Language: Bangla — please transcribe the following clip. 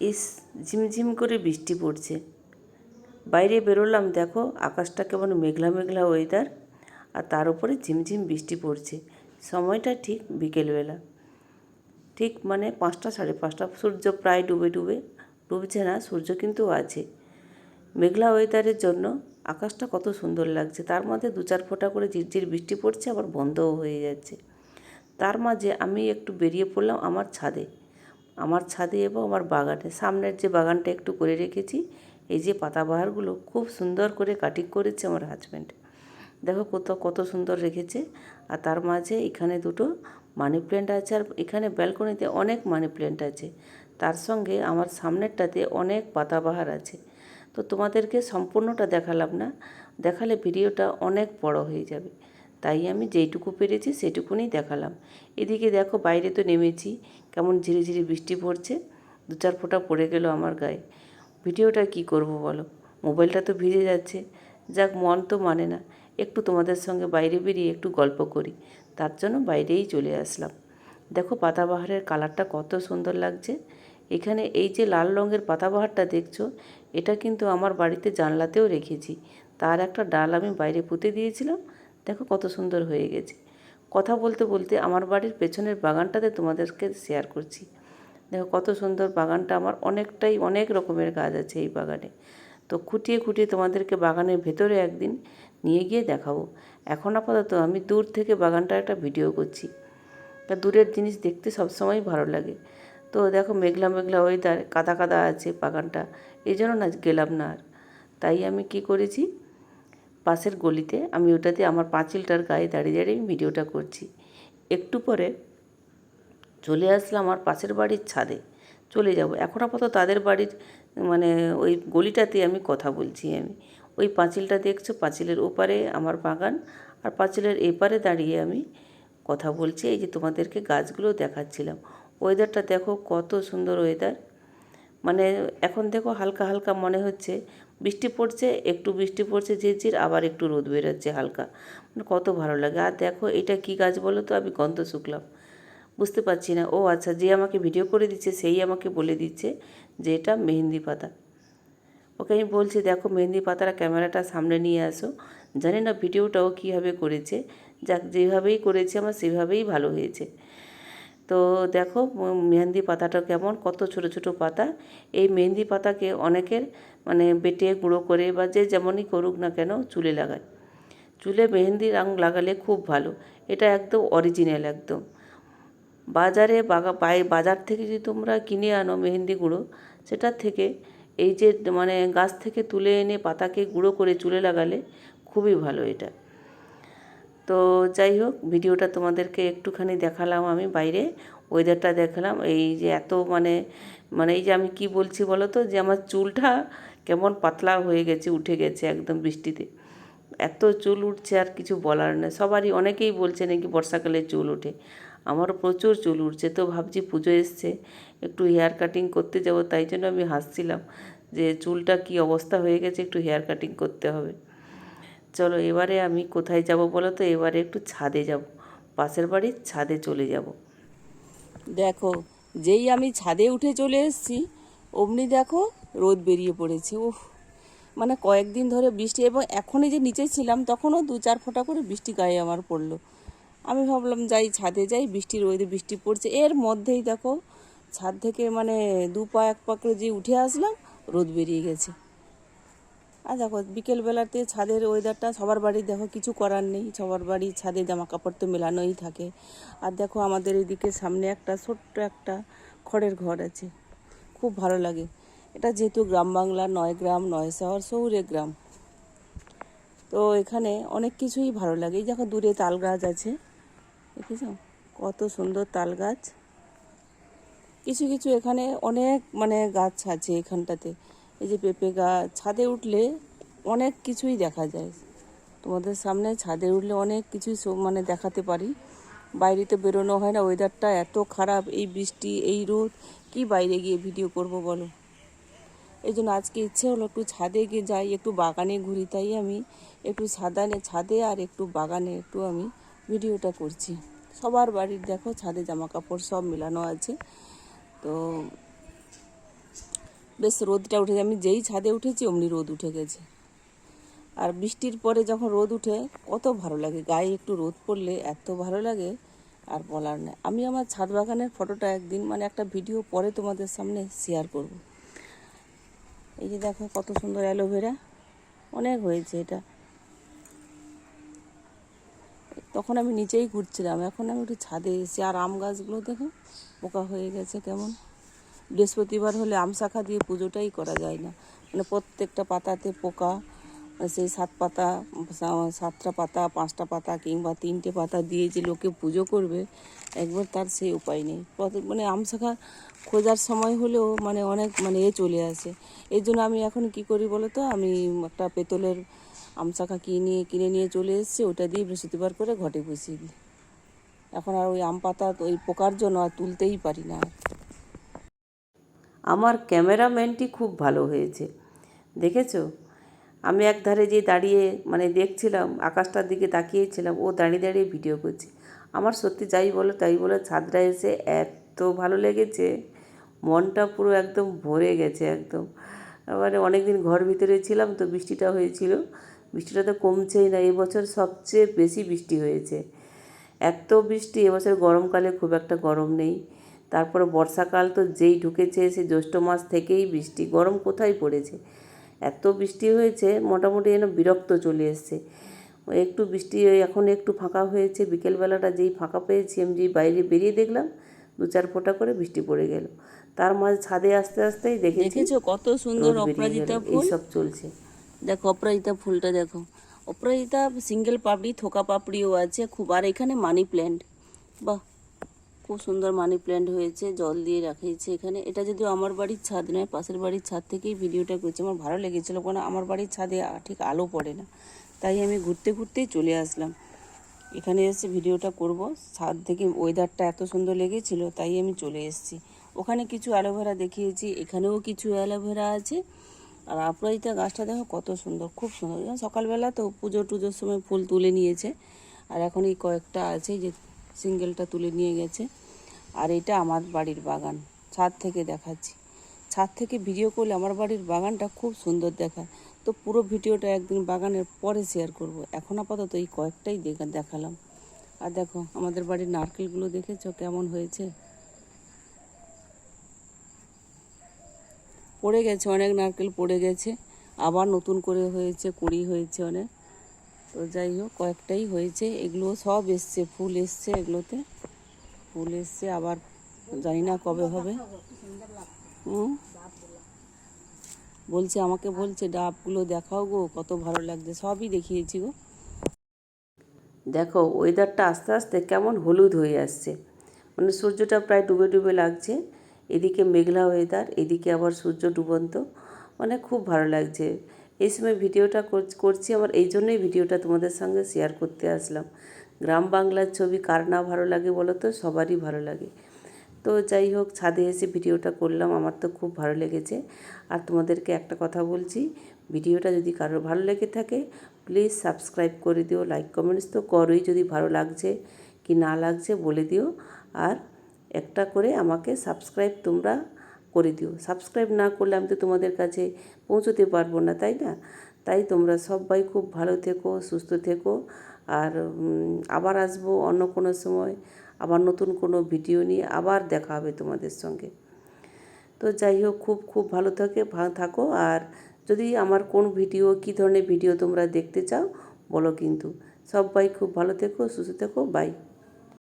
ইস, ঝিমঝিম করে বৃষ্টি পড়ছে। বাইরে বেরোলাম, দেখো আকাশটা কেমন মেঘলা মেঘলা ওয়েদার আর তার উপরে ঝিমঝিম বৃষ্টি পড়ছে। সময়টা ঠিক বিকেলবেলা। ঠিক মানে পাঁচটা, সাড়ে পাঁচটা, সূর্য প্রায় ডুবে ডুবে, ডুবছে না, সূর্য কিন্তু আছে। মেঘলা ওয়েদারের জন্য আকাশটা কত সুন্দর লাগছে। তার মধ্যে দু চার ফোঁটা করে ঝিরঝির বৃষ্টি পড়ছে, আবার বন্ধও হয়ে যাচ্ছে। তার মাঝে আমি একটু বেরিয়ে পড়লাম আমার ছাদে। আমার ছাদে এবং আমার বাগানে। সামনের যে বাগানটা একটু করে রেখেছি, এই যে পাতাবাহারগুলো খুব সুন্দর করে কাটিং করেছে আমার হাজব্যান্ড দেখো কত কত সুন্দর রেখেছে। আর তার মাঝে এখানে দুটো মানি প্ল্যান্ট আছে আর এখানে ব্যালকনিতে অনেক মানি প্ল্যান্ট আছে। তার সঙ্গে আমার সামনেরটাতে অনেক পাতাবাহার আছে। তো তোমাদেরকে সম্পূর্ণটা দেখালাম না, দেখালে ভিডিওটা অনেক বড় হয়ে যাবে। তাই আমি যেইটুকু পেরেছি সেটুকুনি দেখালাম। এদিকে দেখো বাইরে তো নেমেছি কেমন ঝিরিঝিরি বৃষ্টি পড়ছে, দু চার ফোঁটা পড়ে গেল আমার গায়ে। ভিডিওটা কি করব বলো? মোবাইলটা তো ভিজে যাচ্ছে। যাক, মন তো মানে না। একটু তোমাদের সঙ্গে বাইরে বেরিয়ে একটু গল্প করি। তার জন্য বাইরেই চলে আসলাম। দেখো পাতাবাহারের কালারটা কত সুন্দর লাগছে। এখানে এই যে লাল রঙের পাতাবাহারটা দেখছ, এটা কিন্তু আমার বাড়িতে জানলাতেও রেখেছি। তার একটা ডাল আমি বাইরে পুঁতে দিয়েছিলাম। দেখো কত সুন্দর হয়ে গেছে। কথা বলতে বলতে আমার বাড়ির পেছনের বাগানটাতে তোমাদেরকে শেয়ার করছি। দেখো কত সুন্দর বাগানটা, আমার অনেকটাই অনেক রকমের গাছ আছে এই বাগানে। তো খুঁটিয়ে খুঁটিয়ে তোমাদেরকে বাগানের ভেতরে একদিন নিয়ে গিয়ে দেখাবো। এখন আপাতত আমি দূর থেকে বাগানটা একটা ভিডিও করছি। তা দূরের জিনিস দেখতে সবসময় ভালো লাগে। তো দেখো মেঘলা মেঘলা ওয়েদার কাদা কাদা আছে বাগানটা এই জন্য না গেলাম না আর। তাই আমি কি করেছি পাশের গলিতে আমি ওটাতে আমার পাঁচিলটার গায়ে দাঁড়িয়ে দাঁড়িয়ে আমি ভিডিওটা করছি। একটু পরে চলে আসলাম আমার পাশের বাড়ির ছাদে। চলে যাব। এখন আপাতত তাদের বাড়ির মানে ওই গলিটাতে আমি কথা বলছি আমি। ওই পাঁচিলটা দেখছ? পাঁচিলের ওপারে আমার বাগান আর পাঁচিলের এপারে দাঁড়িয়ে আমি কথা বলছি। এই যে তোমাদেরকে গাছগুলো দেখাচ্ছিলাম। ওয়েদারটা দেখো কত সুন্দর ওয়েদার। মানে এখন দেখো হালকা হালকা মনে হচ্ছে। বৃষ্টি পড়ছে, একটু বৃষ্টি পড়ছে ঝিরঝির আবার একটু রোদ বেরোচ্ছে হালকা। মানে কত ভালো লাগে। আর দেখো এটা কি গাছ বলো তো? আমি গন্ধ শুকলাম। বুঝতে পারছি না। ও আচ্ছা যে আমাকে ভিডিও করে দিচ্ছে, সেই আমাকে বলে দিচ্ছে যে এটা মেহেন্দি পাতা। ওকে আমি বলছি, দেখো মেহেন্দি পাতারা ক্যামেরাটা সামনে নিয়ে আসো। জানি না ভিডিওটাও কীভাবে করেছে। যাক, যেভাবেই করেছে আমার, সেভাবেই ভালো হয়েছে। তো দেখো মেহেন্দি পাতাটা কেমন, কত ছোট ছোট পাতা। এই মেহেন্দি পাতাকে অনেকের মানে বেটে গুঁড়ো করে বা যে যেমনই করুক না কেন চুলে লাগায়। চুলে মেহেন্দি রং লাগালে খুব ভালো। এটা একদম অরিজিনাল একদম। বাজারে বাজার থেকে যদি তোমরা কিনে আনো মেহেন্দি গুঁড়ো, সেটার থেকে এই যে মানে গাছ থেকে তুলে এনে পাতাকে গুঁড়ো করে চুলে লাগালে খুবই ভালো এটা। তো যাই হোক, ভিডিওটা তোমাদেরকে একটুখানি দেখালাম আমি বাইরে। ওয়েদারটা দেখালাম। এই যে এত মানে মানে এই যে আমি কি বলছি বলো তো? যে আমার চুলটা কেমন পাতলা হয়ে গেছে, উঠে গেছে একদম বৃষ্টিতে। এত চুল উঠছে আর কিছু বলার নেই। সবারই অনেকেই বলছে নাকি বর্ষাকালে চুল ওঠে। আমারও প্রচুর চুল উঠছে। তো ভাবছি পুজো এসছে। একটু হেয়ার কাটিং করতে যাব, তাই জন্য আমি হাসছিলাম যে চুলটা কি অবস্থা হয়ে গেছে, একটু হেয়ার কাটিং করতে হবে। চলো এবারে আমি কোথায় যাব বলো তো? এবারে একটু ছাদে যাব। পাশের বাড়ির ছাদে চলে যাব। দেখো, যেই আমি ছাদে উঠে চলে এসেছি, অমনি দেখো রোদ বেরিয়ে পড়েছে। ও মানে কয়েকদিন ধরে বৃষ্টি এবং এখনই যে নিচে ছিলাম, তখনও দু চার ফোঁটা করে বৃষ্টি গায়ে আমার পড়ল। আমি ভাবলাম, যাই ছাদে যাই বৃষ্টির রোদে বৃষ্টি পড়ছে। এর মধ্যেই দেখো, ছাদ থেকে মানে দু পা এক পা করে যে উঠে আসলাম, রোদ বেরিয়ে গেছে। আর দেখো, বিকেলবেলাতে ছাদের ওয়েদারটা সবার বাড়ি দেখো, কিছু করার নেই। সবার বাড়ি ছাদে জামা কাপড় তো মেলানোই থাকে। আর দেখো, আমাদের এদিকে সামনে একটা ছোট্ট একটা খড়ের ঘর আছে। খুব ভালো লাগে। এটা যেহেতু গ্রাম বাংলা, নয় গ্রাম, নয় শহর, শহুরে গ্রাম। তো এখানে অনেক কিছুই ভালো লাগে। এই দেখো, দূরে তাল গাছ আছে। দেখেছ কত সুন্দর তাল গাছ। কিছু কিছু এখানে অনেক মানে গাছ আছে এখানটাতে। এই যে পেঁপে গাছ, ছাদে উঠলে অনেক কিছুই দেখা যায়। তোমাদের সামনে ছাদে উঠলে অনেক কিছুই মানে দেখাতে পারি। বাইরে তো বেরোনো হয় না ওয়েদারটা এত খারাপ, এই বৃষ্টি, এই রোদ, কি বাইরে গিয়ে ভিডিও করব বলো? এই জন্য আজকে ইচ্ছে হলো একটু ছাদে গিয়ে যাই, একটু বাগানে ঘুরি, তাই আমি একটু ছাদানে, ছাদে আর একটু বাগানে একটু আমি ভিডিওটা করছি। সবার বাড়ির দেখো, ছাদে জামা কাপড় সব মেলানো আছে। তো বেশ রোদটা উঠেছে। আমি যেই ছাদে উঠেছি, অমনি রোদ উঠে গেছে। আর বৃষ্টির পরে যখন রোদ উঠে, কত ভালো লাগে। গায়ে একটু রোদ পড়লে এত ভালো লাগে, আর বলার নেই। আমি আমার ছাদ বাগানের ফটোটা একদিন মানে একটা ভিডিও পরে তোমাদের সামনে শেয়ার করব। এই যে দেখো, কত সুন্দর অ্যালোভেরা। অনেক হয়েছে এটা। তখন আমি নিচেই ঘুরছিলাম। এখন আমি একটু ছাদে এসেছি। আর আম গাছগুলো দেখো, পোকা হয়ে গেছে কেমন। বৃহস্পতিবার হলে আম শাখা দিয়ে পুজোটাই করা যায় না। মানে প্রত্যেকটা পাতাতে পোকা, সেই সাত পাতা, সাতটা পাতা, পাঁচটা পাতা কিংবা তিনটে পাতা দিয়ে যে লোকে পুজো করবে, একবার তার সেই উপায় নেই। মানে আম শাখা খোঁজার সময় হলেও মানে অনেক মানে এ চলে আসে। এই জন্য আমি এখন কি করি বলো তো আমি একটা পেতলের আম শাখা কিনে কিনে নিয়ে চলে এসেছি, ওটা দিয়ে বৃহস্পতিবার করে ঘটে বসিয়ে দিই। এখন আর ওই আম পাতা ওই পোকার জন্য আর তুলতেই পারি না। আমার ক্যামেরাম্যানটি খুব ভালো হয়েছে। দেখেছ? আমি এক ধারে যে দাঁড়িয়ে মানে দেখছিলাম, আকাশটার দিকে তাকিয়েছিলাম, ও দাঁড়িয়ে দাঁড়িয়ে ভিডিও করছে। আমার সত্যি যাই বলো তাই বলে ছাদটা এসে এত ভালো লেগেছে, মনটা পুরো একদম ভরে গেছে একদম। মানে অনেক দিন ঘর ভিতরে ছিলাম তো বৃষ্টিটা হয়েছিল, বৃষ্টিটা তো কমছেই না, এবছর সবচেয়ে বেশি বৃষ্টি হয়েছে। এত বৃষ্টি, এবছর গরমকালে খুব একটা গরম নেই। তারপরে বর্ষাকাল তো যেই ঢুকেছে সে জ্যৈষ্ঠ মাস থেকেই বৃষ্টি। গরম কোথায় পড়েছে? এত বৃষ্টি হয়েছে মোটামুটি যেন বিরক্ত চলে এসছে। একটু বৃষ্টি এখন একটু ফাঁকা হয়েছে বিকেলবেলাটা যেই ফাঁকা পেয়েছি আমি যেই বাইরে বেরিয়ে দেখলাম দু চার ফোঁটা করে বৃষ্টি পড়ে গেল। তার মাঝে ছাদে আস্তে আস্তেই দেখেছি দেখেছ কত সুন্দর অপরাজিতা। ফুল? এইসব চলছে। দেখো অপরাজিতা ফুলটা দেখো। অপরাজিতা সিঙ্গেল পাপড়ি থোকা পাপড়িও আছে খুব আর এখানে মানি প্ল্যান্ট বাহ খুব সুন্দর মানি প্ল্যান্ট হয়েছে, জল দিয়ে রাখিয়েছে এখানে। এটা যদিও আমার বাড়ির ছাদ নয়, পাশের বাড়ির ছাদ থেকেই ভিডিওটা করছি। আমার ভালো লেগেছিলো কারণ আমার বাড়ির ছাদে ঠিক আলো পড়ে না। তাই আমি ঘুরতে ঘুরতেই চলে আসলাম। এখানে এসে ভিডিওটা করব। ছাদ থেকে ওয়েদারটা এত সুন্দর লেগেছিল, তাই আমি চলে এসেছি। ওখানে কিছু অ্যালোভেরা দেখিয়েছি, এখানেও কিছু অ্যালোভেরা আছে। আর অপরাজিতা গাছটা দেখো কত সুন্দর, খুব সুন্দর। সকালবেলা তো পুজো টুজোর সময় ফুল তুলে নিয়েছে। আর এখন এই কয়েকটা আছে যে সিঙ্গেলটা তুলে নিয়ে গেছে। আর এটা আমার বাড়ির বাগান। ছাদ থেকে দেখাচ্ছি। ছাদ থেকে ভিডিও করলে আমার বাড়ির বাগানটা খুব সুন্দর দেখায়। তো পুরো ভিডিওটা একদিন বাগানের পরে শেয়ার করব। এখন আপাতত এই কয়েকটাই দেখা, দেখালাম। আর দেখো, আমাদের বাড়ির নারকেলগুলো দেখেছ? কেমন হয়েছে? পড়ে গেছে, অনেক নারকেল পড়ে গেছে। আবার নতুন করে হয়েছে, কুড়ি হয়েছে অনেক। তো যাই হোক, কয়েকটাই হয়েছে। এগুলো সব এসছে, ফুল এসছে এগুলোতে। ফুল এসছে, আবার জানি না কবে হবে। হুম? বলছে, আমাকে বলছে, ডাবগুলো দেখাও গো, কত ভালো লাগছে, সবই দেখিয়েছি গো। দেখো ওয়েদারটা আস্তে আস্তে কেমন হলুদ হয়ে আসছে। মানে সূর্যটা প্রায় ডুবে ডুবে লাগছে। এদিকে মেঘলা ওয়েদার এদিকে আবার সূর্য ডুবন্ত। মানে খুব ভালো লাগছে। এই সময় ভিডিওটা কর- করছি, আমার এই জন্যই ভিডিওটা তোমাদের সঙ্গে শেয়ার করতে আসলাম। গ্রাম বাংলার ছবি কার না ভালো লাগে বলো তো? সবারই ভালো লাগে। তো যাই হোক, ছাদে এসে ভিডিওটা করলাম, আমার তো খুব ভালো লেগেছে। আর তোমাদেরকে একটা কথা বলছি, ভিডিওটা যদি কারোর ভালো লেগে থাকে প্লিজ সাবস্ক্রাইব করে দিও লাইক কমেন্টস তো করোই, যদি ভালো লাগছে কি না লাগছে বলে দিও। আর একটা করে আমাকে সাবস্ক্রাইব তোমরা করে দিও। সাবস্ক্রাইব না করলে আমি তো তোমাদের কাছে পৌঁছতে পারব না, তাই না? তাই তোমরা সবাই খুব ভালো থেকো, সুস্থ থেকো। আর আবার আসব অন্য কোনো সময়, আবার নতুন কোনো ভিডিও নিয়ে আবার দেখা হবে তোমাদের সঙ্গে। তো যাই হোক, খুব খুব ভালো থাকে থাকো। আর যদি আমার কোন ভিডিও, কী ধরনের ভিডিও তোমরা দেখতে চাও, বলো কিন্তু। সবাই খুব ভালো থেকো, সুস্থ থেকো, বাই।